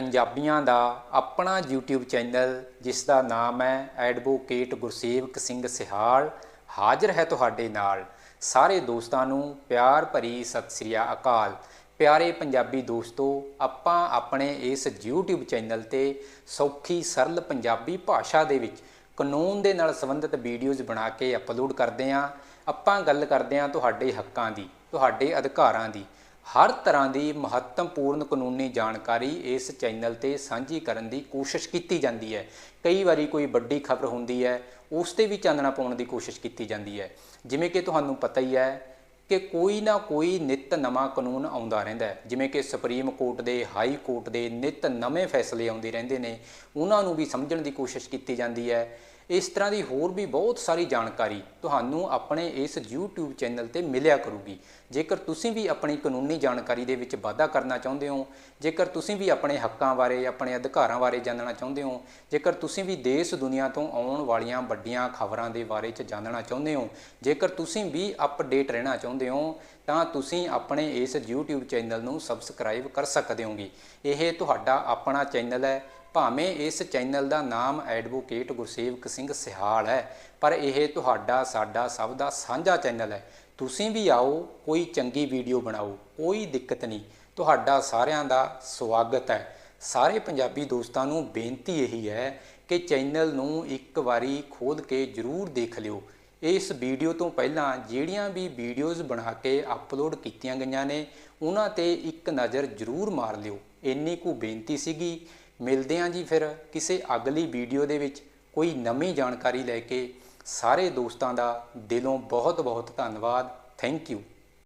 ਪੰਜਾਬੀਆਂ ਦਾ ਆਪਣਾ YouTube channel, ਜਿਸ ਦਾ ਨਾਮ ਹੈ ਐਡਵੋਕੇਟ ਗੁਰਸੇਵਕ ਸਿੰਘ ਸਿਹਾਲ, ਹਾਜ਼ਰ ਹੈ ਤੁਹਾਡੇ ਨਾਲ। ਸਾਰੇ ਦੋਸਤਾਂ ਨੂੰ ਪਿਆਰ ਭਰੀ ਸਤਿ ਸ੍ਰੀ ਅਕਾਲ। ਪਿਆਰੇ ਪੰਜਾਬੀ ਦੋਸਤੋ, ਆਪਾਂ ਆਪਣੇ ਇਸ YouTube ਚੈਨਲ ਤੇ ਸੌਖੀ ਸਰਲ ਪੰਜਾਬੀ ਭਾਸ਼ਾ ਦੇ ਵਿੱਚ ਕਾਨੂੰਨ ਦੇ ਨਾਲ ਸੰਬੰਧਿਤ ਵੀਡੀਓਜ਼ ਬਣਾ ਕੇ ਅਪਲੋਡ ਕਰਦੇ ਆਂ ਆਪਾਂ ਗੱਲ ਕਰਦੇ ਆਂ ਤੁਹਾਡੇ ਹੱਕਾਂ ਦੀ, ਤੁਹਾਡੇ ਅਧਿਕਾਰਾਂ ਦੀ। ਹਰ ਤਰ੍ਹਾਂ ਦੀ ਮਹੱਤਵਪੂਰਨ ਕਾਨੂੰਨੀ ਜਾਣਕਾਰੀ ਇਸ ਚੈਨਲ ਤੇ ਸਾਂਝੀ ਕਰਨ ਦੀ ਕੋਸ਼ਿਸ਼ ਕੀਤੀ ਜਾਂਦੀ ਹੈ। ਕਈ ਵਾਰੀ ਕੋਈ ਵੱਡੀ ਖਬਰ ਹੁੰਦੀ ਹੈ, ਉਸ ਤੇ ਵੀ ਚਾਨਣਾ ਪਾਉਣ ਦੀ ਕੋਸ਼ਿਸ਼ ਕੀਤੀ ਜਾਂਦੀ ਹੈ। ਜਿਵੇਂ ਕਿ ਤੁਹਾਨੂੰ ਪਤਾ ਹੀ ਹੈ ਕਿ ਕੋਈ ਨਾ ਕੋਈ ਨਿਤ ਨਵਾਂ ਕਾਨੂੰਨ ਆਉਂਦਾ ਰਹਿੰਦਾ ਹੈ। ਜਿਵੇਂ ਕਿ ਸੁਪਰੀਮ ਕੋਰਟ ਦੇ ਹਾਈ ਕੋਰਟ ਦੇ ਨਿਤ ਨਵੇਂ ਫੈਸਲੇ ਆਉਂਦੇ ਰਹਿੰਦੇ ਨੇ। ਉਹਨਾਂ ਨੂੰ ਵੀ ਸਮਝਣ ਦੀ ਕੋਸ਼ਿਸ਼ ਕੀਤੀ ਜਾਂਦੀ ਹੈ ਇਸ ਤਰ੍ਹਾਂ ਦੀ ਹੋਰ ਵੀ ਬਹੁਤ ਸਾਰੀ ਜਾਣਕਾਰੀ ਤੁਹਾਨੂੰ ਆਪਣੇ ਇਸ YouTube ਚੈਨਲ ਤੇ ਮਿਲਿਆ ਕਰੂਗੀ। ਜੇਕਰ ਤੁਸੀਂ ਵੀ ਆਪਣੀ ਕਾਨੂੰਨੀ ਜਾਣਕਾਰੀ ਦੇ ਵਿੱਚ ਵਾਧਾ ਕਰਨਾ ਚਾਹੁੰਦੇ ਹੋ, ਜੇਕਰ ਤੁਸੀਂ ਵੀ ਆਪਣੇ ਹੱਕਾਂ ਬਾਰੇ, ਆਪਣੇ ਅਧਿਕਾਰਾਂ ਬਾਰੇ ਜਾਣਨਾ ਚਾਹੁੰਦੇ ਹੋ, ਜੇਕਰ ਤੁਸੀਂ ਵੀ ਦੇਸ਼ ਦੁਨੀਆ ਤੋਂ ਆਉਣ ਵਾਲੀਆਂ ਵੱਡੀਆਂ ਖਬਰਾਂ ਦੇ ਬਾਰੇ ਚ ਜਾਣਨਾ ਚਾਹੁੰਦੇ ਹੋ, ਜੇਕਰ ਤੁਸੀਂ ਵੀ ਅਪਡੇਟ ਰਹਿਣਾ ਚਾਹੁੰਦੇ ਹੋ, ਤਾਂ ਤੁਸੀਂ ਆਪਣੇ ਇਸ YouTube ਚੈਨਲ ਨੂੰ ਸਬਸਕ੍ਰਾਈਬ ਕਰ ਸਕਦੇ ਹੋਗੇ। ਇਹ ਤੁਹਾਡਾ ਆਪਣਾ ਚੈਨਲ ਹੈ। ਭਾਵੇਂ ਇਸ ਚੈਨਲ ਦਾ ਨਾਮ ਐਡਵੋਕੇਟ ਗੁਰਸੇਵਕ ਸਿੰਘ ਸਿਹਾਲ ਹੈ, ਪਰ ਇਹ ਤੁਹਾਡਾ, ਸਾਡਾ, ਸਭ ਦਾ ਸਾਂਝਾ ਚੈਨਲ ਹੈ। ਤੁਸੀਂ ਵੀ ਆਓ, ਕੋਈ ਚੰਗੀ ਵੀਡੀਓ ਬਣਾਓ, ਕੋਈ ਦਿੱਕਤ ਨਹੀਂ। ਤੁਹਾਡਾ ਸਾਰਿਆਂ ਦਾ ਸਵਾਗਤ ਹੈ। ਸਾਰੇ ਪੰਜਾਬੀ ਦੋਸਤਾਂ ਨੂੰ ਬੇਨਤੀ ਇਹੀ ਹੈ ਕਿ ਚੈਨਲ ਨੂੰ ਇੱਕ ਵਾਰੀ ਖੋਲ ਕੇ ਜ਼ਰੂਰ ਦੇਖ ਲਿਓ। ਇਸ ਵੀਡੀਓ ਤੋਂ ਪਹਿਲਾਂ ਜਿਹੜੀਆਂ ਵੀ ਵੀਡੀਓਜ਼ ਬਣਾ ਕੇ ਅਪਲੋਡ ਕੀਤੀਆਂ ਗਈਆਂ ਨੇ, ਉਹਨਾਂ ਤੇ ਇੱਕ ਨਜ਼ਰ ਜ਼ਰੂਰ ਮਾਰ ਲਿਓ। ਇੰਨੀ ਕੁ ਬੇਨਤੀ ਸੀਗੀ ਮਿਲਦੇ ਹਾਂ ਜੀ ਫਿਰ ਕਿਸੇ ਅਗਲੀ ਵੀਡੀਓ ਦੇ ਵਿੱਚ ਕੋਈ ਨਵੀਂ ਜਾਣਕਾਰੀ ਲੈ ਕੇ ਸਾਰੇ ਦੋਸਤਾਂ ਦਾ ਦਿਲੋਂ ਬਹੁਤ ਬਹੁਤ ਧੰਨਵਾਦ। Thank you